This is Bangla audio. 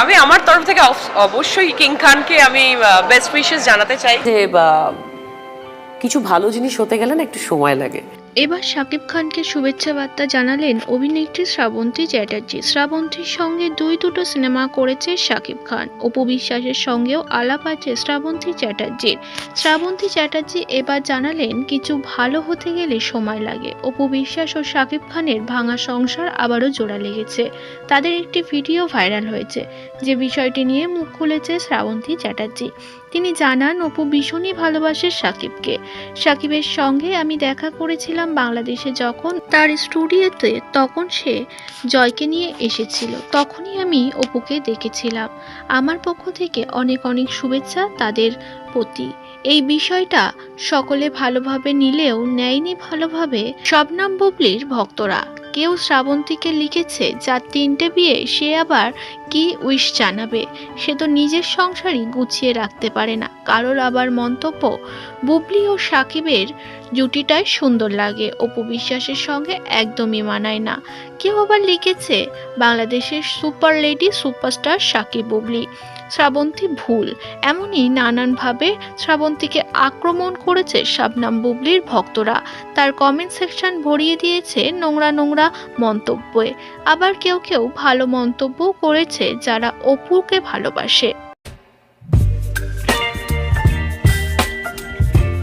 আমি আমার তরফ থেকে অবশ্যই কিং খানকে আমি বেস্ট উইশেস জানাতে চাই। যে কিছু ভালো জিনিস হতে গেলে না একটু সময় লাগে। এবার শাকিব খানকে শুভেচ্ছা বার্তা জানালেন অভিনেত্রী শ্রাবন্তী চ্যাটার্জি। শ্রাবন্তীর সঙ্গে দুই দুটো সিনেমা করেছে শাকিব খান। অপু বিশ্বাসের সঙ্গেও আলাপ আছে শ্রাবন্তী চ্যাটার্জির। শ্রাবন্তী চ্যাটার্জি এবার জানালেন, কিছু ভালো হতে গেলে সময় লাগে। অপু বিশ্বাস ও শাকিব খানের ভাঙা সংসার আবারও জোড়া লেগেছে। তাদের একটি ভিডিও ভাইরাল হয়েছে, যে বিষয়টি নিয়ে মুখ খুলেছে শ্রাবন্তী চ্যাটার্জি। তিনি জানান, অপু ভীষণই ভালোবাসে শাকিবকে সাকিবের সঙ্গে আমি দেখা করেছিলাম বাংলাদেশে যখন তার স্টুডিওতে তখন সে জয়কে নিয়ে এসেছিল, তখনই আমি অপুকে দেখেছিলাম। আমার পক্ষ থেকে অনেক অনেক শুভেচ্ছা তাদের প্রতি। এই বিষয়টা সকলে ভালোভাবে নিলেও নেয়নি ভালোভাবে শবনাম বুবলির ভক্তরা। কেউ শ্রাবন্তীকে লিখেছে যার তিনটে বিয়ে, সে আবার কি উইশ জানাবে? সে তো নিজের সংসারই গুছিয়ে রাখতে পারে না। কারোর আবার মন্তব্য, বুবলি ও সাকিবের জুটিটাই সুন্দর লাগে। অপু বিশ্বাসের সঙ্গে একদমই মানায় না। কেউ আবার লিখেছে, বাংলাদেশের super lady superstar Shakib Bubly. Srabanti ভুল। এমনই নানানভাবে শ্রাবন্তীকে আক্রমণ করেছে শাবনাম বুবলির ভক্তরা। তার কমেন্ট সেকশন ভরিয়ে দিয়েছে নোংরা নোংরা মন্তব্যে। আবার কেউ কেউ ভালো মন্তব্য করেছে যারা অপুকে ভালোবাসে।